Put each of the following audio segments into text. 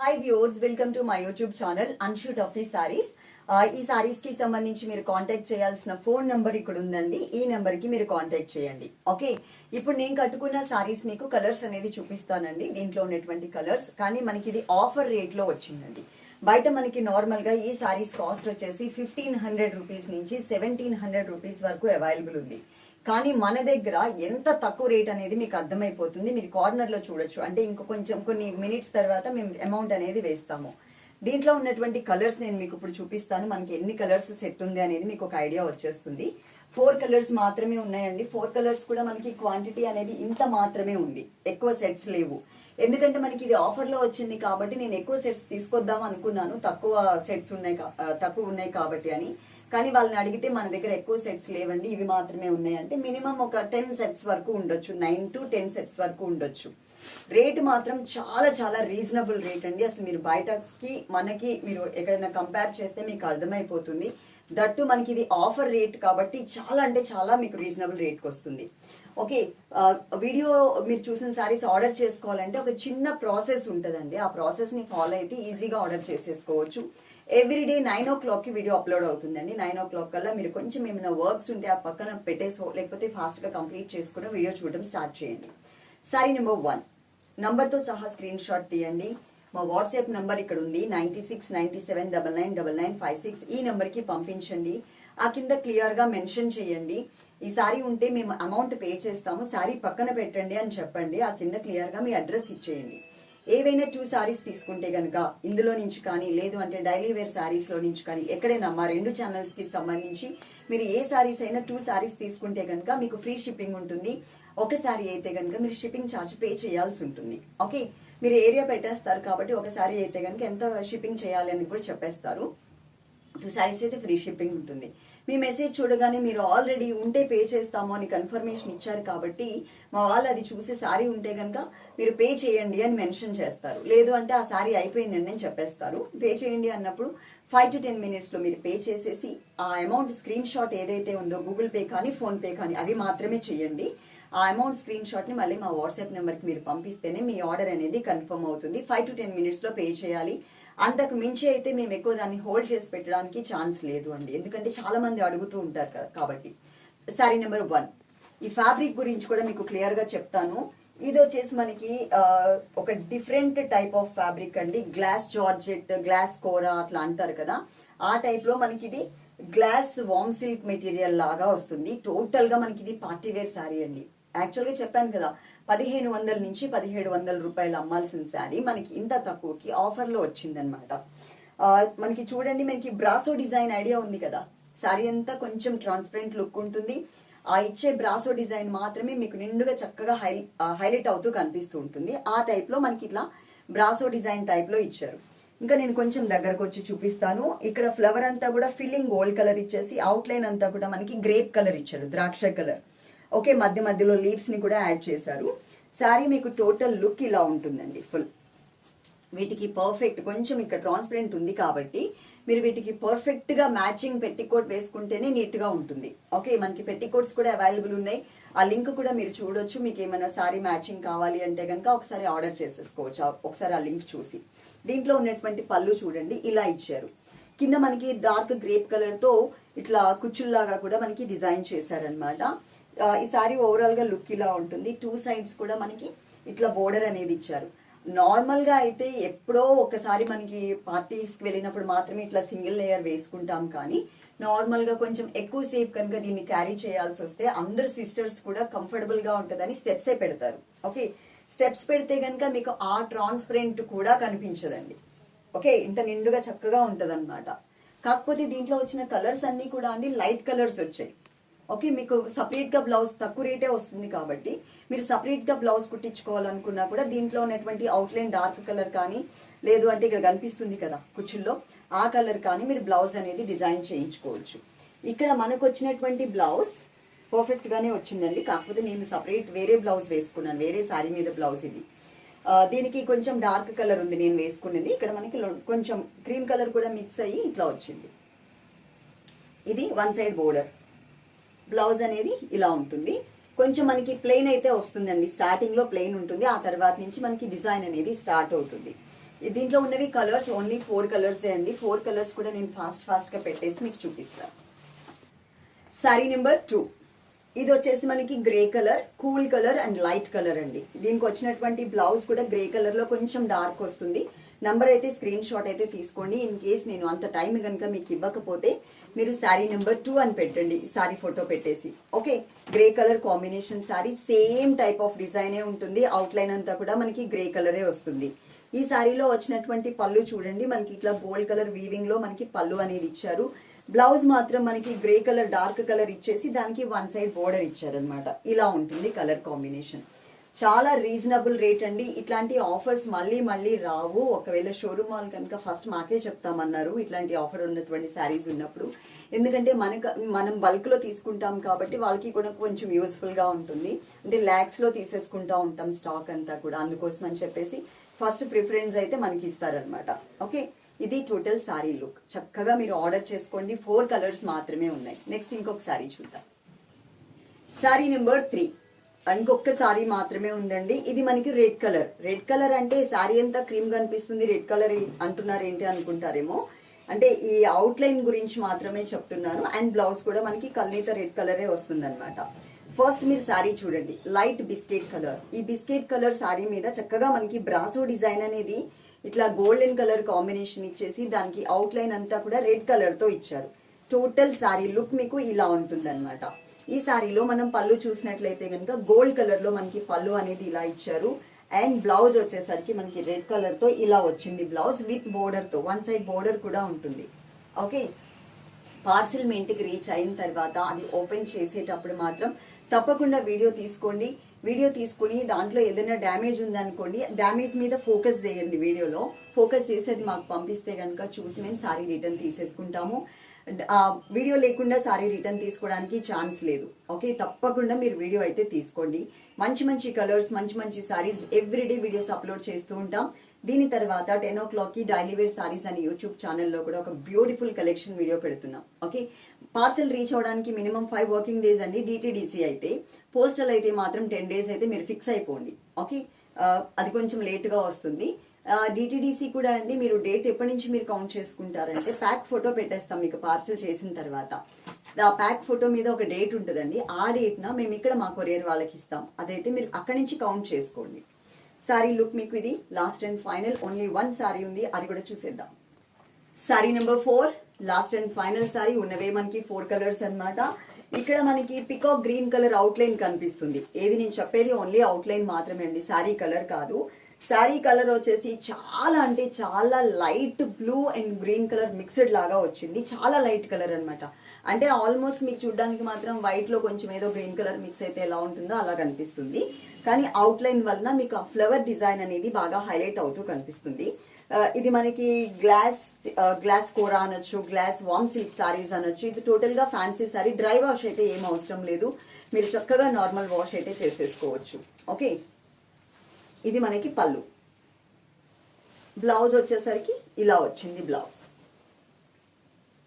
Hi viewers welcome to my YouTube channel Anshu taffy saris ఈ సారీస్కి సంబంధించి మీరు కాంటాక్ట్ చేయాల్సిన ఫోన్ నంబర్ ఇక్కడ ఉందండి. ఈ నెంబర్కి మీరు కాంటాక్ట్ చేయండి. ఓకే ఇప్పుడు నేను కట్టుకున్న సారీస్ మీకు కలర్స్ అనేది చూపిస్తానండి. దీంట్లో ఉన్నటువంటి కలర్స్ కానీ మనకి ఇది ఆఫర్ రేట్లో వచ్చిందండి. బయట మనకి నార్మల్గా ఈ సారీస్ కాస్ట్ వచ్చేసి ఫిఫ్టీన్ హండ్రెడ్ రూపీస్ నుంచి సెవెంటీన్ హండ్రెడ్ రూపీస్ వరకు అవైలబుల్ ఉంది. కానీ మన దగ్గర ఎంత తక్కువ రేట్ అనేది మీకు అర్థమైపోతుంది మీరు కార్నర్లో చూడొచ్చు. అంటే ఇంకో కొంచెం కొన్ని మినిట్స్ తర్వాత మేము అమౌంట్ అనేది వేస్తాము. దీంట్లో ఉన్నటువంటి కలర్స్ నేను మీకు ఇప్పుడు చూపిస్తాను. మనకి ఎన్ని కలర్స్ సెట్ ఉంది అనేది మీకు ఒక ఐడియా వచ్చేస్తుంది. ఫోర్ కలర్స్ మాత్రమే ఉన్నాయండి. ఫోర్ కలర్స్ కూడా మనకి క్వాంటిటీ అనేది ఇంత మాత్రమే ఉంది. ఎక్కువ సెట్స్ లేవు. ఎందుకంటే మనకి ఇది ఆఫర్లో వచ్చింది కాబట్టి నేను ఎక్కువ సెట్స్ తీసుకొద్దాం అనుకున్నాను. తక్కువ సెట్స్ ఉన్నాయి కా- తక్కువ ఉన్నాయి కాబట్టి అని. కానీ వాళ్ళని అడిగితే మన దగ్గర ఎక్కువ సెట్స్ లేవండి ఇవి మాత్రమే ఉన్నాయంటే మినిమం ఒక టెన్ సెట్స్ వరకు ఉండొచ్చు నైన్ టు టెన్ సెట్స్ వరకు ఉండొచ్చు. రేట్ మాత్రం చాలా చాలా రీజనబుల్ రేట్ అండి. అసలు మీరు బయటకి మనకి మీరు ఎక్కడైనా కంపేర్ చేస్తే మీకు అర్థమైపోతుంది. దట్టు మనకి ఇది ఆఫర్ రేట్ కాబట్టి చాలా అంటే చాలా మీకు రీజనబుల్ రేట్కి వస్తుంది. ఓకే వీడియో మీరు చూసిన సారీస్ ఆర్డర్ చేసుకోవాలంటే ఒక చిన్న ప్రాసెస్ ఉంటుందండి. ఆ ప్రాసెస్ని ఫాలో అయితే ఈజీగా ఆర్డర్ చేసేసుకోవచ్చు. ఎవ్రీడే నైన్ ఓ క్లాక్కి వీడియో అప్లోడ్ అవుతుందండి. నైన్ ఓ క్లాక్ కల్లా మీరు కొంచెం ఏమైనా వర్క్స్ ఉంటే ఆ పక్కన పెట్టేసో లేకపోతే ఫాస్ట్గా కంప్లీట్ చేసుకుని వీడియో చూడడం స్టార్ట్ చేయండి. సారీ నెంబర్ వన్ నంబర్తో సహా స్క్రీన్ షాట్ తీయండి. మా వాట్సాప్ నంబర్ ఇక్కడ ఉంది. Ninety six ninety seven double nine double nine five six ఈ నెంబర్కి పంపించండి. ఆ కింద క్లియర్గా మెన్షన్ చేయండి. ఈ సారీ ఉంటే మేము అమౌంట్ పే చేస్తాము. సారీ పక్కన పెట్టండి అని చెప్పండి. ఆ కింద క్లియర్గా మీ అడ్రస్ ఇచ్చేయండి. ఏవైనా టూ సారీస్ తీసుకుంటే కనుక ఇందులో నుంచి కానీ లేదు అంటే డైలీ వేర్ శారీస్లో నుంచి కానీ ఎక్కడైనా మా రెండు ఛానల్స్కి సంబంధించి మీరు ఏ సారీస్ అయినా టూ శారీస్ తీసుకుంటే కనుక మీకు ఫ్రీ షిప్పింగ్ ఉంటుంది. ఒక సారీ అయితే గనక మీరు షిప్పింగ్ ఛార్జ్ పే చేయాల్సి ఉంటుంది. ఓకే మీరు ఏరియా పెట్టేస్తారు కాబట్టి ఒకసారి అయితే గనుక ఎంత షిప్పింగ్ చేయాలి అని కూడా చెప్పేస్తారు. టూ శారీస్ అయితే ఫ్రీ షిప్పింగ్ ఉంటుంది. మీ మెసేజ్ చూడగానే మీరు ఆల్రెడీ ఉంటే పే చేస్తాము అని కన్ఫర్మేషన్ ఇచ్చారు కాబట్టి మా వాళ్ళు అది చూసి శారీ ఉంటే కనుక మీరు పే చేయండి అని మెన్షన్ చేస్తారు. లేదు అంటే ఆ సారీ అయిపోయిందండి అని చెప్పేస్తారు. పే చేయండి అన్నప్పుడు ఫైవ్ టు టెన్ మినిట్స్లో మీరు పే చేసేసి ఆ అమౌంట్ స్క్రీన్ షాట్ ఏదైతే ఉందో గూగుల్ పే కానీ ఫోన్ పే కానీ అవి మాత్రమే చేయండి. ఆ అమౌంట్ స్క్రీన్ షాట్ని మళ్ళీ మా వాట్సాప్ నెంబర్కి మీరు పంపిస్తేనే మీ ఆర్డర్ అనేది కన్ఫర్మ్ అవుతుంది. ఫైవ్ టు టెన్ మినిట్స్లో పే చేయాలి. అంతకు మించి అయితే మేము ఎక్కువ దాన్ని హోల్డ్ చేసి పెట్టడానికి ఛాన్స్ లేదు అండి. ఎందుకంటే చాలా మంది అడుగుతూ ఉంటారు కదా కాబట్టి. సారీ నెంబర్ వన్ ఈ ఫ్యాబ్రిక్ గురించి కూడా మీకు క్లియర్గా చెప్తాను. ఇది వచ్చేసి మనకి ఒక డిఫరెంట్ టైప్ ఆఫ్ ఫ్యాబ్రిక్ అండి. గ్లాస్ జార్జెట్ గ్లాస్ కోరా అట్లా అంటారు కదా. ఆ టైప్లో మనకి ఇది గ్లాస్ వామ్ సిల్క్ మెటీరియల్ లాగా వస్తుంది. టోటల్గా మనకి ఇది పార్టీ వేర్ శారీ అండి. యాక్చువల్గా చెప్పాను కదా. పదిహేను వందల నుంచి పదిహేడు వందల రూపాయలు అమ్మాల్సిన శారీ మనకి ఇంత తక్కువకి ఆఫర్లో వచ్చిందనమాట మనకి చూడండి మనకి బ్రాసో డిజైన్ ఐడియా ఉంది కదా. శారీ అంతా కొంచెం ట్రాన్స్పరెంట్ లుక్ ఉంటుంది. ఆ ఇచ్చే బ్రాసో డిజైన్ మాత్రమే మీకు నిండుగా చక్కగా హై హైలైట్ అవుతూ కనిపిస్తూ ఉంటుంది. ఆ టైప్లో మనకి ఇట్లా బ్రాసో డిజైన్ టైప్లో ఇచ్చారు. ఇంకా నేను కొంచెం దగ్గరకు వచ్చి చూపిస్తాను. ఇక్కడ ఫ్లవర్ అంతా కూడా ఫిల్లింగ్ గోల్డ్ కలర్ ఇచ్చేసి అవుట్ లైన్ అంతా కూడా మనకి గ్రేప్ కలర్ ఇచ్చారు ద్రాక్ష కలర్ ఓకే మధ్య మధ్యలో లీవ్స్ని కూడా యాడ్ చేశారు. శారీ మీకు టోటల్ లుక్ ఇలా ఉంటుందండి ఫుల్. వీటికి పర్ఫెక్ట్ కొంచెం ఇక్కడ ట్రాన్స్పరెంట్ ఉంది కాబట్టి మీరు వీటికి పర్ఫెక్ట్గా మ్యాచింగ్ పెట్టికోట్ వేసుకుంటేనే నీట్గా ఉంటుంది. ఓకే మనకి పెట్టికోట్స్ కూడా అవైలబుల్ ఉన్నాయి. ఆ లింక్ కూడా మీరు చూడొచ్చు మీకు ఏమైనా సారీ మ్యాచింగ్ కావాలి అంటే కనుక ఒకసారి ఆర్డర్ చేసేసుకోవచ్చు ఒకసారి ఆ లింక్ చూసి. దీంట్లో ఉన్నటువంటి పళ్ళు చూడండి ఇలా ఇచ్చారు. కింద మనకి డార్క్ గ్రేప్ కలర్తో ఇట్లా కుచ్చుల్లాగా కూడా మనకి డిజైన్ చేశారనమాట ఈ సారీ ఓవరాల్గా లుక్ ఇలా ఉంటుంది. టూ సైడ్స్ కూడా మనకి ఇట్లా బోర్డర్ అనేది ఇచ్చారు. నార్మల్గా అయితే ఎప్పుడో ఒకసారి మనకి పార్టీస్కి వెళ్ళినప్పుడు మాత్రమే ఇట్లా సింగిల్ లేయర్ వేసుకుంటాం కానీ నార్మల్గా కొంచెం ఎక్కువసేపు కనుక దీన్ని క్యారీ చేయాల్సి వస్తే అందరు సిస్టర్స్ కూడా కంఫర్టబుల్గా ఉంటుందని స్టెప్సే పెడతారు. ఓకే స్టెప్స్ పెడితే కనుక మీకు ఆ ట్రాన్స్పరెంట్ కూడా కనిపించదండి. ఓకే ఇంత నిండుగా చక్కగా ఉంటది కాకపోతే దీంట్లో వచ్చిన కలర్స్ అన్నీ కూడా అండి లైట్ కలర్స్ వచ్చాయి. ఓకే మీకు సపరేట్గా బ్లౌజ్ తక్కువ రేటే వస్తుంది కాబట్టి మీరు సపరేట్గా బ్లౌజ్ కుట్టించుకోవాలనుకున్నా కూడా దీంట్లో ఉన్నటువంటి అవుట్లైన్ డార్క్ కలర్ కానీ లేదు అంటే ఇక్కడ కనిపిస్తుంది కదా కుచ్చుల్లో ఆ కలర్ కానీ మీరు బ్లౌజ్ అనేది డిజైన్ చేయించుకోవచ్చు. ఇక్కడ మనకు వచ్చినటువంటి బ్లౌజ్ పర్ఫెక్ట్గానే వచ్చిందండి. కాకపోతే నేను సపరేట్ వేరే బ్లౌజ్ వేసుకున్నాను. వేరే శారీ మీద బ్లౌజ్ ఇది. దీనికి కొంచెం డార్క్ కలర్ ఉంది నేను వేసుకున్నది. ఇక్కడ మనకి కొంచెం క్రీమ్ కలర్ కూడా మిక్స్ అయ్యి ఇట్లా వచ్చింది. ఇది వన్ సైడ్ బోర్డర్ బ్లౌజ్ అనేది ఇలా ఉంటుంది. కొంచెం మనకి ప్లెయిన్ అయితే వస్తుందండి. స్టార్టింగ్లో ప్లెయిన్ ఉంటుంది. ఆ తర్వాత నుంచి మనకి డిజైన్ అనేది స్టార్ట్ అవుతుంది. దీంట్లో ఉన్నవి కలర్స్ ఓన్లీ ఫోర్ కలర్సే అండి. ఫోర్ కలర్స్ కూడా నేను ఫాస్ట్ ఫాస్ట్గా పెట్టేసి మీకు చూపిస్తాను సారీ నెంబర్ టూ ఇది వచ్చేసి మనకి grey colour cool colour and light colour అండి. దీనికి వచ్చినటువంటి బ్లౌజ్ కూడా గ్రే కలర్లో కొంచెం డార్క్ వస్తుంది. నంబర్ అయితే స్క్రీన్ షాట్ అయితే తీసుకోండి. ఇన్ కేస్ నేను అంత టైం కనుక మీకు ఇవ్వకపోతే మీరు శారీ నెంబర్ టూ అని పెట్టండి. శారీ ఫోటో పెట్టేసి. Okay grey colour combination sari same type of డిజైనే ఉంటుంది. అవుట్ లైన్ అంతా కూడా మనకి గ్రే కలరే వస్తుంది. ఈ శారీలో వచ్చినటువంటి పళ్ళు చూడండి. మనకి ఇట్లా గోల్డ్ కలర్ వీవింగ్లో మనకి పళ్ళు అనేది ఇచ్చారు. బ్లౌజ్ మాత్రం మనకి గ్రే కలర్ డార్క్ కలర్ ఇచ్చేసి దానికి వన్ సైడ్ బోర్డర్ ఇచ్చారనమాట ఇలా ఉంటుంది కలర్ కాంబినేషన్ చాలా రీజనబుల్ రేట్ అండి. ఇట్లాంటి ఆఫర్స్ మళ్ళీ మళ్ళీ రావు. ఒకవేళ షోరూమ్ వాళ్ళు కనుక ఫస్ట్ మాకే చెప్తామన్నారు ఇట్లాంటి ఆఫర్ ఉన్నటువంటి శారీస్ ఉన్నప్పుడు. ఎందుకంటే మనకు మనం బల్క్లో తీసుకుంటాం కాబట్టి వాళ్ళకి కూడా కొంచెం యూస్ఫుల్గా ఉంటుంది. అంటే ల్యాక్స్లో తీసేసుకుంటా ఉంటాం స్టాక్ అంతా కూడా. అందుకోసం అని చెప్పేసి ఫస్ట్ ప్రిఫరెన్స్ అయితే మనకి ఇస్తారనమాట ఓకే ఇది టోటల్ శారీ లుక్ చక్కగా మీరు ఆర్డర్ చేసుకోండి. ఫోర్ కలర్స్ మాత్రమే ఉన్నాయి. నెక్స్ట్ ఇంకొక శారీ చూద్దాం. శారీ నెంబర్ త్రీ ఇంకొకసారి మాత్రమే ఉందండి. ఇది మనకి రెడ్ కలర్. రెడ్ కలర్ అంటే సారీ అంతా క్రీమ్ కనిపిస్తుంది రెడ్ కలర్ అంటున్నారు ఏంటి అనుకుంటారేమో. అంటే ఈ అవుట్ లైన్ గురించి మాత్రమే చెప్తున్నాను. అండ్ బ్లౌజ్ కూడా మనకి కల్నీత రెడ్ కలరే వస్తుంది అనమాట ఫస్ట్ మీరు సారీ చూడండి. లైట్ బిస్కెట్ కలర్ ఈ బిస్కెట్ కలర్ సారీ మీద చక్కగా మనకి బ్రాసో డిజైన్ అనేది ఇట్లా గోల్డెన్ కలర్ కాంబినేషన్ ఇచ్చేసి దానికి అవుట్ లైన్ అంతా కూడా రెడ్ కలర్తో ఇచ్చారు. టోటల్ సారీ లుక్ మీకు ఇలా ఉంటుంది ఈ సారీలో మనం పళ్ళు చూసినట్లయితే కనుక గోల్డ్ కలర్లో మనకి పళ్ళు అనేది ఇలా ఇచ్చారు. అండ్ బ్లౌజ్ వచ్చేసరికి మనకి రెడ్ కలర్తో ఇలా వచ్చింది బ్లౌజ్ విత్ బోర్డర్తో వన్ సైడ్ బోర్డర్ కూడా ఉంటుంది. ఓకే పార్సిల్ మీ ఇంటికి రీచ్ అయిన తర్వాత అది ఓపెన్ చేసేటప్పుడు మాత్రం తప్పకుండా వీడియో తీసుకోండి. వీడియో తీసుకుని దాంట్లో ఏదైనా డ్యామేజ్ ఉందనుకోండి డ్యామేజ్ మీద ఫోకస్ చేయండి వీడియోలో ఫోకస్ చేసి అది మాకు పంపిస్తే కనుక చూసి మేము సారీ రిటర్న్ తీసేసుకుంటాము. వీడియో లేకుండా సారీ రిటర్న్ తీసుకోవడానికి ఛాన్స్ లేదు. ఓకే? తప్పకుండా మీరు వీడియో అయితే తీసుకోండి. మంచి మంచి కలర్స్ మంచి మంచి సారీస్ ఎవ్రీడే వీడియోస్ అప్లోడ్ చేస్తూ ఉంటాం. దీని తర్వాత టెన్ ఓ క్లాక్కి డైలీ వేర్ సారీస్ అని యూట్యూబ్ ఛానల్లో కూడా ఒక బ్యూటిఫుల్ కలెక్షన్ వీడియో పెడుతున్నాం. ఓకే? పార్సల్ రీచ్ అవడానికి మినిమం ఫైవ్ వర్కింగ్ డేస్ అండి డిటీడీసీ అయితే. పోస్టల్ అయితే మాత్రం టెన్ డేస్ అయితే మీరు ఫిక్స్ అయిపోండి. ఓకే? అది కొంచెం లేట్గా వస్తుంది. డిటిడిసి కూడా అండి మీరు డేట్ ఎప్పటి నుంచి మీరు కౌంట్ చేసుకుంటారంటే ప్యాక్ ఫోటో పెట్టేస్తాం మీకు పార్సల్ చేసిన తర్వాత. ఆ ప్యాక్ ఫోటో మీద ఒక డేట్ ఉంటుందండి. ఆ డేట్న మేము ఇక్కడ మా కొరియర్ వాళ్ళకి ఇస్తాం. అదైతే మీరు అక్కడి నుంచి కౌంట్ చేసుకోండి. సారీ లుక్ మీకు ఇది last and final only one sari ఉంది అది కూడా చూసేద్దాం. Sari number four last and final sari ఉన్నవే మనకి ఫోర్ కలర్స్ అన్నమాట. ఇక్కడ మనకి పికాక్ గ్రీన్ కలర్ అవుట్లైన్ కనిపిస్తుంది. ఏది నేను చెప్పేది ఓన్లీ అవుట్లైన్ మాత్రమే అండి సారీ కలర్ కాదు. సారీ కలర్ వచ్చేసి చాలా అంటే చాలా light blue and green colour mixed లాగా వచ్చింది. చాలా లైట్ కలర్ అన్నమాట. అంటే ఆల్మోస్ట్ మీకు చూడడానికి మాత్రం వైట్లో కొంచెం ఏదో గ్రీన్ కలర్ మిక్స్ అయితే ఎలా ఉంటుందో అలా కనిపిస్తుంది. కానీ అవుట్ లైన్ వలన మీకు ఆ ఫ్లవర్ డిజైన్ అనేది బాగా హైలైట్ అవుతూ కనిపిస్తుంది. ఇది మనకి గ్లాస్ గ్లాస్ కూర అనొచ్చు గ్లాస్ వామ్ సిల్క్ సారీస్ అనొచ్చు. ఇది టోటల్గా ఫ్యాన్సీ సారీ డ్రై వాష్ అయితే ఏం అవసరం లేదు. మీరు చక్కగా నార్మల్ వాష్ అయితే చేసేసుకోవచ్చు. ఓకే ఇది మనకి పళ్ళు. బ్లౌజ్ వచ్చేసరికి ఇలా వచ్చింది బ్లౌజ్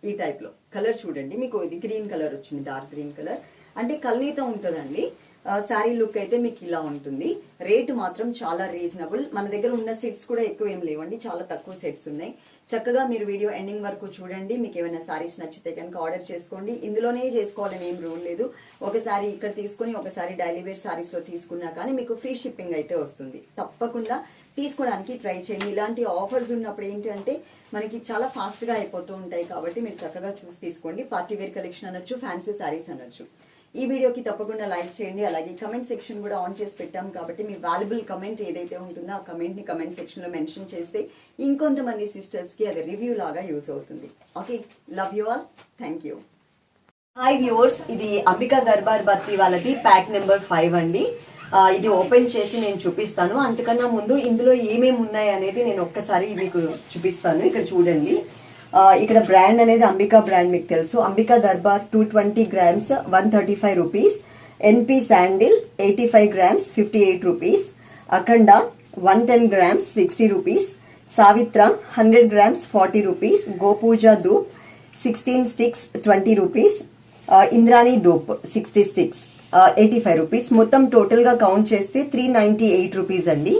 ఈ టైప్లో కలర్ చూడండి. మీకు ఇది గ్రీన్ కలర్ వచ్చింది డార్క్ గ్రీన్ కలర్ అంటే కల్నీత ఉంటుందండి. శారీ లుక్ అయితే మీకు ఇలా ఉంటుంది. రేటు మాత్రం చాలా రీజనబుల్ మన దగ్గర ఉన్న సెట్స్ కూడా ఎక్కువ ఏం లేవండి. చాలా తక్కువ సెట్స్ ఉన్నాయి. చక్కగా మీరు వీడియో ఎండింగ్ వరకు చూడండి. మీకు ఏమైనా సారీస్ నచ్చితే కనుక ఆర్డర్ చేసుకోండి. ఇందులోనే చేసుకోవాలని ఏం రూల్ లేదు. ఒకసారి ఇక్కడ తీసుకుని ఒకసారి డైలీ వేర్ శారీస్లో తీసుకున్నా కానీ మీకు ఫ్రీ షిప్పింగ్ అయితే వస్తుంది. తప్పకుండా తీసుకోవడానికి ట్రై చేయండి. ఇలాంటి ఆఫర్స్ ఉన్నప్పుడు ఏంటంటే మనకి చాలా ఫాస్ట్గా అయిపోతూ ఉంటాయి కాబట్టి మీరు చక్కగా చూసి తీసుకోండి. పార్టీ వేర్ కలెక్షన్ అనొచ్చు ఫ్యాన్సీ సారీస్ అనొచ్చు. ఈ వీడియోకి తప్పకుండా లైక్ చేయండి అలాగే కమెంట్ సెక్షన్ కూడా ఆన్ చేసి పెట్టాం కాబట్టి మీ వాల్యుబుల్ కమెంట్ ఏదైతే ఉంటుందో ఆ కమెంట్ని కమెంట్ సెక్షన్లో మెన్షన్ చేస్తే ఇంకొంతమంది సిస్టర్స్కి అది రివ్యూ లాగా యూస్ అవుతుంది. Okay love you all thank you hi viewers ఇది అంబికా దర్బార్ బత్తి వాళ్ళది ప్యాక్ నెంబర్ ఫైవ్ అండి. ఇది ఓపెన్ చేసి నేను చూపిస్తాను. అంతకన్నా ముందు ఇందులో ఏమేమి ఉన్నాయి అనేది నేను ఒక్కసారి మీకు చూపిస్తాను. ఇక్కడ చూడండి. ఇక్కడ బ్రాండ్ అనేది అంబికా బ్రాండ్ మీకు తెలుసు. Ambika Darbar two twenty grams one thirty five rupees NP sandal eighty five grams fifty eight rupees Akhanda one ten grams sixty rupees Savitra hundred grams forty rupees Gopuja dhoop sixteen sticks twenty rupees Indrani dhoop sixty sticks eighty five rupees మొత్తం టోటల్గా count చేస్తే three ninety eight rupees అండి.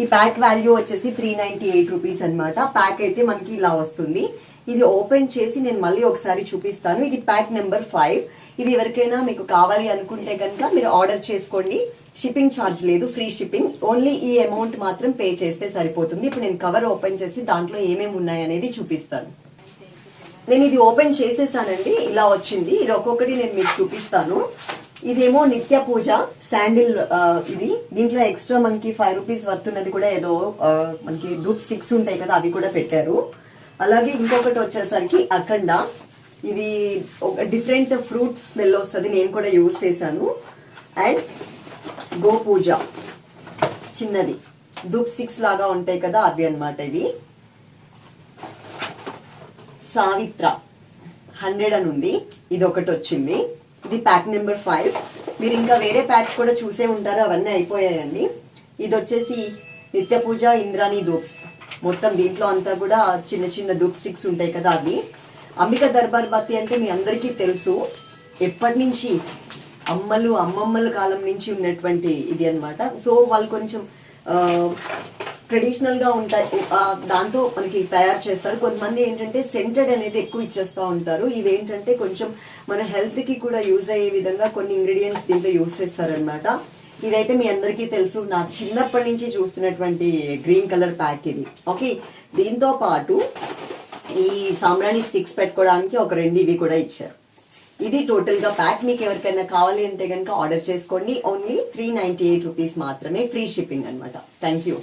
ఈ pack value వచ్చేసి three ninety eight rupees అనమాట pack అయితే మనకి ఇలా వస్తుంది. ఇది ఓపెన్ చేసి నేను మళ్ళీ ఒకసారి చూపిస్తాను. ఇది ప్యాక్ నెంబర్ ఫైవ్ ఇది ఎవరికైనా మీకు కావాలి అనుకుంటే కనుక మీరు ఆర్డర్ చేసుకోండి. షిప్పింగ్ ఛార్జ్ లేదు ఫ్రీ షిప్పింగ్ ఓన్లీ ఈ అమౌంట్ మాత్రం పే చేస్తే సరిపోతుంది. ఇప్పుడు నేను కవర్ ఓపెన్ చేసి దాంట్లో ఏమేమి ఉన్నాయి అనేది చూపిస్తాను. నేను ఇది ఓపెన్ చేసేసానండి. ఇలా వచ్చింది. ఇది ఒక్కొక్కటి నేను మీకు చూపిస్తాను. ఇదేమో నిత్య పూజ శాండిల్ ఇది. దీంట్లో ఎక్స్ట్రా మనకి ఫైవ్ రూపీస్ వర్తున్నది కూడా ఏదో మనకి ధూప్ స్టిక్స్ ఉంటాయి కదా అవి కూడా పెట్టారు. అలాగే ఇంకొకటి వచ్చేసరికి అఖండ. ఇది ఒక డిఫరెంట్ ఫ్రూట్ స్మెల్ వస్తుంది నేను కూడా యూజ్ చేశాను. అండ్ గోపూజ. చిన్నది. ధూప్ స్టిక్స్ లాగా ఉంటాయి కదా అవి అన్నమాట ఇవి. సావిత్ర. హండ్రెడ్ అని ఉంది. ఇది ఒకటి వచ్చింది. ఇది ప్యాక్ నెంబర్ ఫైవ్ మీరు ఇంకా వేరే ప్యాక్స్ కూడా చూసే ఉంటారు అవన్నీ అయిపోయాయండి. ఇది వచ్చేసి నిత్య పూజ ఇంద్రాణి ధూప్స్. మొత్తం దీంట్లో అంతా కూడా చిన్న చిన్న ధూప్ స్టిక్స్ ఉంటాయి కదా అవి. అంబిక దర్బార్ బత్తి అంటే మీ అందరికీ తెలుసు. ఎప్పటి నుంచి అమ్మలు అమ్మమ్మల కాలం నుంచి ఉన్నటువంటి ఇది అన్నమాట. సో వాళ్ళు కొంచెం ట్రెడిషనల్గా ఉంటాయి దాంతో మనకి తయారు చేస్తారు. కొంతమంది ఏంటంటే సెంటెడ్ అనేది ఎక్కువ ఇచ్చేస్తూ ఉంటారు. ఇవేంటంటే కొంచెం మన హెల్త్కి కూడా యూజ్ అయ్యే విధంగా కొన్ని ఇంగ్రీడియంట్స్ దీంట్లో యూజ్ చేస్తారనమాట ఇదైతే మీ అందరికీ తెలుసు. నా చిన్నప్పటి నుంచి చూస్తున్నటువంటి గ్రీన్ కలర్ ప్యాక్ ఇది. ఓకే దీంతో పాటు ఈ సాంబ్రాణి స్టిక్స్ పెట్టుకోవడానికి ఒక రెండు ఇవి కూడా ఇచ్చారు. ఇది టోటల్గా ప్యాక్ మీకు ఎవరికైనా కావాలి అంటే కనుక ఆర్డర్ చేసుకోండి. Only three ninety eight rupees మాత్రమే ఫ్రీ షిప్పింగ్ అనమాట థ్యాంక్ యూ.